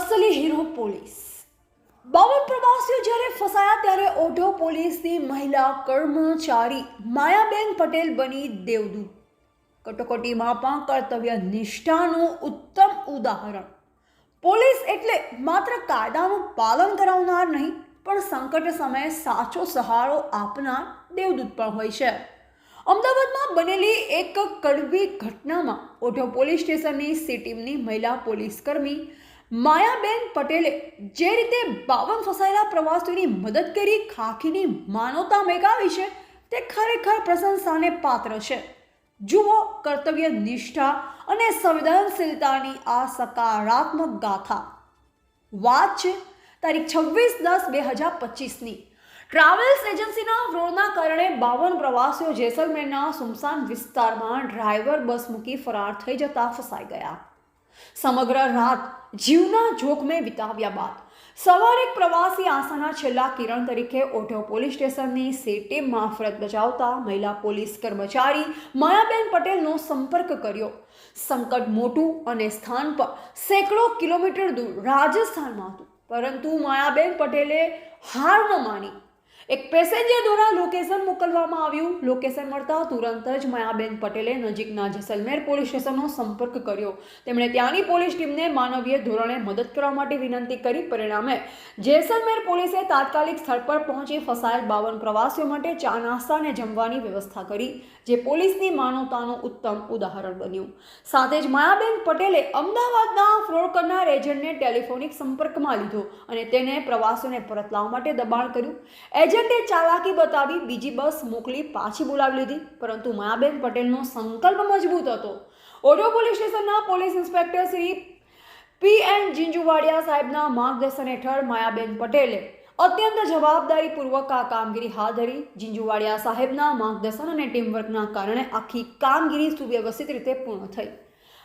અસલી hero police. બાવન પ્રવાસીઓ જ્યારે ફસાયા ત્યારે ઓઢો પોલીસની મહિલા કર્મચારી માયાબેન પટેલ બની દેવદૂત. કટોકટીમાં પણ કર્તવ્ય નિષ્ઠાનું ઉત્તમ ઉદાહરણ. પોલીસ એટલે માત્ર કાયદાનું પાલન કરાવનાર નહીં, પણ સંકટ સમયે સાચો સહારો આપનાર દેવદૂત પણ હોય છે. અમદાવાદમાં બનેલી એક કડવી ઘટનામાં ઓઢો પોલીસ સ્ટેશનની સી ટીમની મહિલા પોલીસકર્મી માયાબેન પટેલે જે રીતે બાવન ફસાયેલા પ્રવાસીઓની મદદ કરી ખાખીની માનવતા મેગાવી છે, તે ખરેખર પ્રશંસાને પાત્ર છે. જુઓ કર્તવ્ય નિષ્ઠા અને સંવેદનશીલતાની આ સકારાત્મક ગાથા. વાત છે તારીખ છવ્વીસ દસ બે હજાર પચીસની. ટ્રાવેલ્સ એજન્સીના ફ્રોડના કારણે બાવન પ્રવાસીઓ જેસલમેરના સુમસાન વિસ્તારમાં ડ્રાઈવર બસ મૂકી ફરાર થઈ જતા ફસાઈ ગયા. સમગ્ર રાત જીવના જોખમે વિતાવ્યા બાદ સવારે એક પ્રવાસી આશાના છેલ્લા કિરણ તરીકે ઓઢવ પોલીસ સ્ટેશનની સી ટીમમાં ફરજ બજાવતા મહિલા પોલીસ કર્મચારી માયાબેન પટેલનો સંપર્ક કર્યો. સંકટ મોટું અને સ્થાન પર સેંકડો કિલોમીટર દૂર રાજસ્થાનમાં હતું. પરંતુ માયાબેન પટેલે હાર ન માની. એક પેસેન્જર દ્વારા લોકેશન મોકલવામાં આવ્યું. લોકેશન મળતા તુરંત જ માયાબેન પટેલે નજીકના જેસલમેર પોલીસ સ્ટેશનનો સંપર્ક કર્યો. તેમણે ત્યાંની પોલીસ ટીમને માનવીય ધોરણે મદદ કરવા માટે વિનંતી કરી. પરિણામે જેસલમેર પોલીસે તાત્કાલિક સ્થળ પર પહોંચી ફસાયેલ બાવન પ્રવાસીઓ માટે ચા નાસ્તા જમવાની વ્યવસ્થા કરી, જે પોલીસની માનવતાનું ઉત્તમ ઉદાહરણ બન્યું. સાથે જ માયાબેન પટેલે અમદાવાદના ફ્રોડ કરનાર એજન્ટને ટેલિફોનિક સંપર્કમાં લીધો અને તેને પ્રવાસીઓને પરત લાવવા માટે દબાણ કર્યું. એજન્ટે ચાલાકી બતાવી બસ મોકલી પાછી બોલાવી લીધી, પરંતુ માયાબેન પટેલનો સંકલ્પ મજબૂત હતો. ઓડિયો પોલીસ સ્ટેશનના police inspector Shri P N Jinjuvadiya સાહેબના માર્ગદર્શન હેઠળ માયાબેન પટેલે અત્યંત જવાબદારીપૂર્વક આ કામગીરી હાથ ધરી, જીંજુવાડિયા સાહેબના માર્ગદર્શન અને ટીમવર્કના કારણે આખી કામગીરી સુવ્યવસ્થિત રીતે પૂર્ણ થઈ.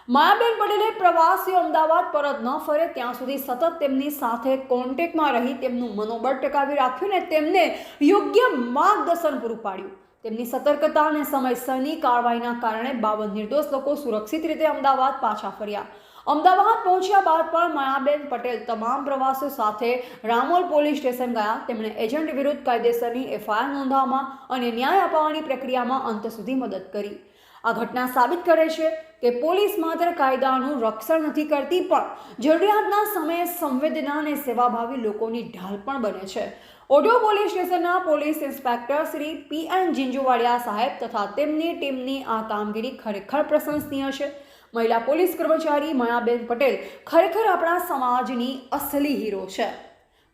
માયાબેન પટેલે પ્રવાસીઓ અમદાવાદ પરત ન ફરે ત્યાં સુધી સતત તેમની સાથે કોન્ટેક્ટમાં રહી તેમનું મનોબળ ટકાવી રાખ્યું ને તેમને યોગ્ય માર્ગદર્શન પૂરું પાડ્યું. તેમની સતર્કતા અને સમયસરની કાર્યવાહીના કારણે બાવન નિર્દોષ લોકો સુરક્ષિત રીતે અમદાવાદ પાછા ફર્યા. અમદાવાદ પહોંચ્યા બાદ પણ માયાબેન પટેલ તમામ પ્રવાસીઓ સાથે રામોલ પોલીસ સ્ટેશન ગયા. તેમણે એજન્ટ વિરુદ્ધ કાયદેસરની એફઆઈઆર નોંધવામાં અને ન્યાય અપાવવાની પ્રક્રિયામાં અંત સુધી મદદ કરી. આ ઘટના સાબિત કરે છે કે પોલીસ માત્ર કાયદાનું રક્ષણ નથી કરતી, પણ જરૂરિયાતના સમયે સંવેદના અને સેવાભાવી લોકોની ઢાલ પણ બને છે. ઓઢો પોલીસ સ્ટેશનના police inspector Shri P N Jinjuvadiya સાહેબ તથા તેમની ટીમની આ કામગીરી ખરેખર પ્રશંસનીય છે. મહિલા પોલીસ કર્મચારી માયાબેન પટેલ ખરેખર આપણા સમાજની અસલી હીરો છે.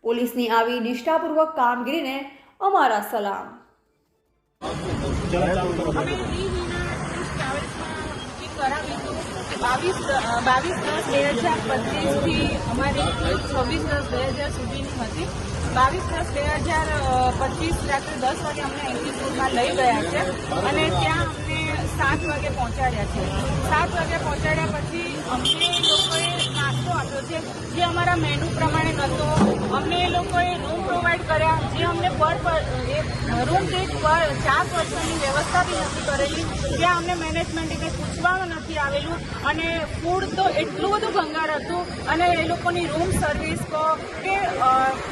પોલીસની આવી નિષ્ઠાપૂર્વક કામગીરીને અમારા સલામ. બાવીસ બાવીસ દસ બે હજાર પચીસથી અમારી છવ્વીસ દસ બે હજાર સુધીની હતી. બાવીસ દસ બે હજાર પચીસ રાત્રે દસ વાગે અમને એન્ટ્રીપુરમાં લઈ ગયા છે અને ત્યાં અમને સાત વાગે પહોંચાડ્યા છે. સાત વાગે પહોંચાડ્યા પછી અમને લોકોએ આપ્યો છે, જે અમારા મેનુ પ્રમાણે નહોતો અમને એ લોકોએ રૂમ પ્રોવાઈડ કર્યા, જે અમને પર રૂમ દીઠ પર ચાર પર્સનની વ્યવસ્થા બી નથી કરેલી. ત્યાં અમને મેનેજમેન્ટને પૂછવાનું નથી આવેલું. અને ફૂડ તો એટલું બધું ભંગાર હતું. અને એ લોકોની રૂમ સર્વિસ કહો કે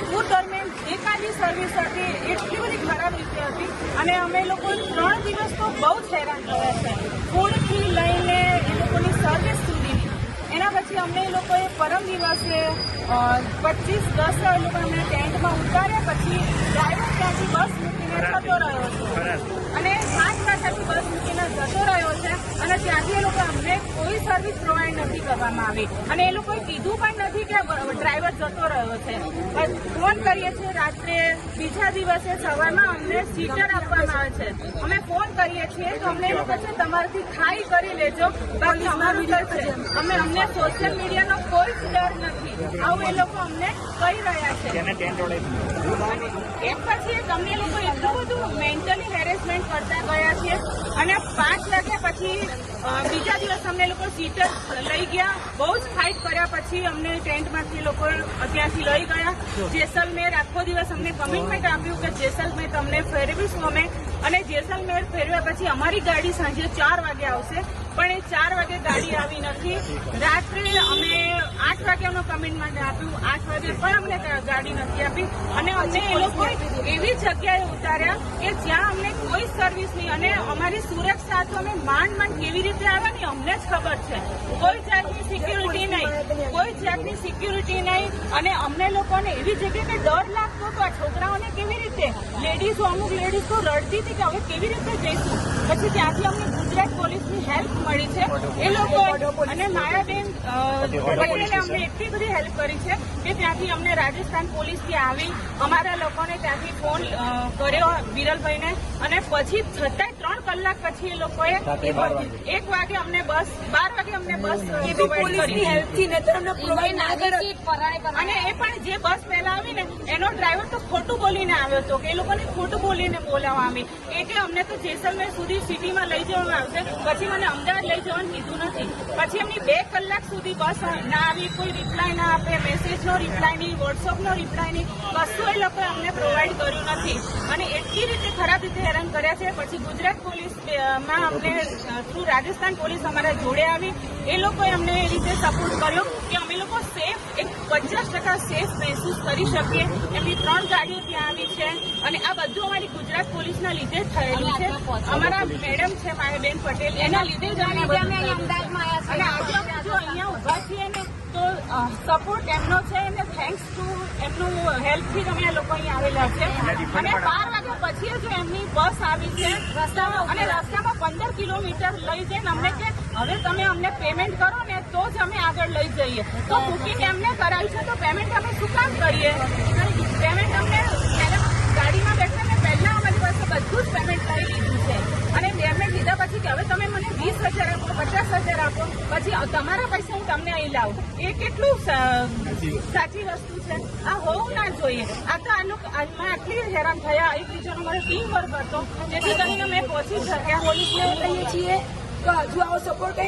ફૂડ દરમિયાન જે કાંઈ સર્વિસ હતી, એટલી બધી ખરાબ રીતે હતી. અને અમે લોકો ત્રણ દિવસ તો બહુ જ હેરાન થયા છે. ફૂડથી લઈને એ લોકોની સર્વિસ એના પછી અમને એ લોકોએ પરમ દિવસે પચીસ દસ એ લોકો અમને ટેન્ટમાં ઉતાર્યા પછી ડ્રાઈવર ત્યાંથી બસ મૂકીને થતો રહ્યો હતો. અને પાંચ વાગ્યાથી બસ જતો રહ્યો છે અને ત્યાંથી એ લોકો અમને કોઈ સર્વિસ પ્રોવાઈડ નથી કરવામાં આવી. અને એ લોકોએ કીધું પણ નથી કે ડ્રાઈવર જતો રહ્યો છે. ફોન કરીએ છીએ રાત્રે બીજા દિવસે સવારમાં અમને સીટર આપવામાં આવે છે. અમે ફોન કરીએ છીએ તો અમને એ લોકો છે તમારાથી ખાઈ કરી લેજો. બાકી અમારું ડર છે. અમે અમને સોશિયલ મીડિયાનો કોઈ ડર આવું એ લોકો અમને કહી રહ્યા છે. એક પછી એક અમને લોકો એટલું બધું મેન્ટલી હેરેસમેન્ટ કરતા ગયા છે અને પાંચ વાગ્યા પછી બીજા દિવસ અમને લોકો સીટર લઈ ગયા. બહુ જ ફાઇટ કર્યા પછી અમને ટેન્ટમાંથી લોકો ત્યાંથી લઈ ગયા. જેસલમેર આખો દિવસ અમને કમિટમેન્ટ આપ્યું કે જેસલમેર તમને ફેરવીશું અમે? અને જેસલમેર ફેરવ્યા પછી અમારી ગાડી સાંજે ચાર વાગે આવશે. પણ એ ચાર વાગે ગાડી આવી નથી. રાત્રે અમે વાગે અમને આપ્યું. આઠ વાગે પણ અમને ગાડી નથી આપી. અને અમને એ લોકો એવી જગ્યાએ ઉતાર્યા કે જ્યાં અમને કોઈ સર્વિસ નહીં. અને અમારી સુરક્ષા તો અમે માંડ માંડ કેવી રીતે આવવાની ને અમને જ ખબર છે. કોઈ જાતની સિક્યુરિટી નહીં. કોઈ જાતની સિક્યુરિટી નહીં. અને અમને લોકોને એવી જગ્યાએ ડર લાગતો હતો આ છોકરાઓને કેવી રીતે? લેડીઝો અમુક લેડીઝ તો રડતી હતી કે હવે કેવી રીતે જઈશું? પછી ત્યાંથી અમને ગુજરાત પોલીસની હેલ્પ મળી છે. એ લોકો અને માયાબેન બેન પટેલે અમને એટલી બધી હેલ્પ કરી છે કે ત્યાંથી અમને રાજસ્થાન પોલીસથી આવી. અમારા લોકોને ત્યાંથી ફોન કર્યો વિરલભાઈને અને પછી છતાંય ત્રણ કલાક પછી એ લોકોએ એક વાગે. અમને બસ બાર વાગે અમને બસ પ્રોવાઈડ હેલ્પથી નહીતર અમને પ્રોવાઈડ ના કરે અને એ પણ જે બસ પહેલા આવી ને એનો ડ્રાઈવર તો ખોટું બોલીને આવ્યો હતો કે એ લોકોને ખોટું બોલીને બોલાવવા આવી. એ કે અમને તો જેસલમેર સુધી સિટીમાં લઈ જવામાં આવશે પછી મને અમદાવાદ લઈ જવાનું કીધું નથી. પછી એમની બે કલાક સુધી બસ ના આવી કોઈ રિપ્લાય ના આપે મેસેજનો રિપ્લાય નહીં વોટ્સઅપનો રિપ્લાય નહીં. કશું એ લોકોએ અમને પ્રોવાઈડ કર્યું નથી. અને એટલી રીતે ખરાબ રીતે હેરાન કર્યા છે. પછી ગુજરાત પોલીસમાં અમને થ્રુ રાજસ્થાન પોલીસ અમારા જોડે આવી. એ લોકોએ અમને એ રીતે સપોર્ટ કર્યો કે અમે લોકો સેફ એક પચાસ ટકા સેફ મહેસૂસ કરી શકીએ. એમની ત્રણ ગાડીઓ ત્યાં આવી છે. અને આ બધું અમારી ગુજરાત પોલીસના લીધે થયેલું છે. અમારા મેડમ છે, માયાબેન પટેલ, એના લીધે જ. અને આજે જો અહીંયા ઊભા છીએ ને, તો સપોર્ટ એમનો છે અને હેલ્પથી જ અમે લોકો અહીંયા આવેલા છે. અને બાર વાગ્યા પછી જ એમની બસ આવી છે. રસ્તામાં અને રસ્તામાં પંદર કિલોમીટર લઈ જઈને અમને કે હવે તમે અમને પેમેન્ટ કરો ને તો જ અમે આગળ લઈ જઈએ. તો બુકિંગ એમને કરાવી છે તો પેમેન્ટ અમે શું કામ કરીએ? પેમેન્ટ અમને ગાડીમાં બેઠા ને પહેલા અમારી પાસે બધું જ પેમેન્ટ કરી લીધું છે. અને પેમેન્ટ લીધા પછી કે હવે તમે મને વીસ હજાર આપો પચાસ હજાર આપો. પછી તમારા પૈસા હું તમને અહીં લાવું. એ કેટલું સાચી વસ્તુ. છે. આ હોવું ના જોઈએ. આ તો આ લોકો આમાં આટલી હેરાન થયા એક બીજાનો મારો ટીમ વર્ક હતો જેથી કરીને મેં પહોંચી શક્યા. પોલીસને કહીએ છીએ તો હજુ આવો સપોર્ટ કઈ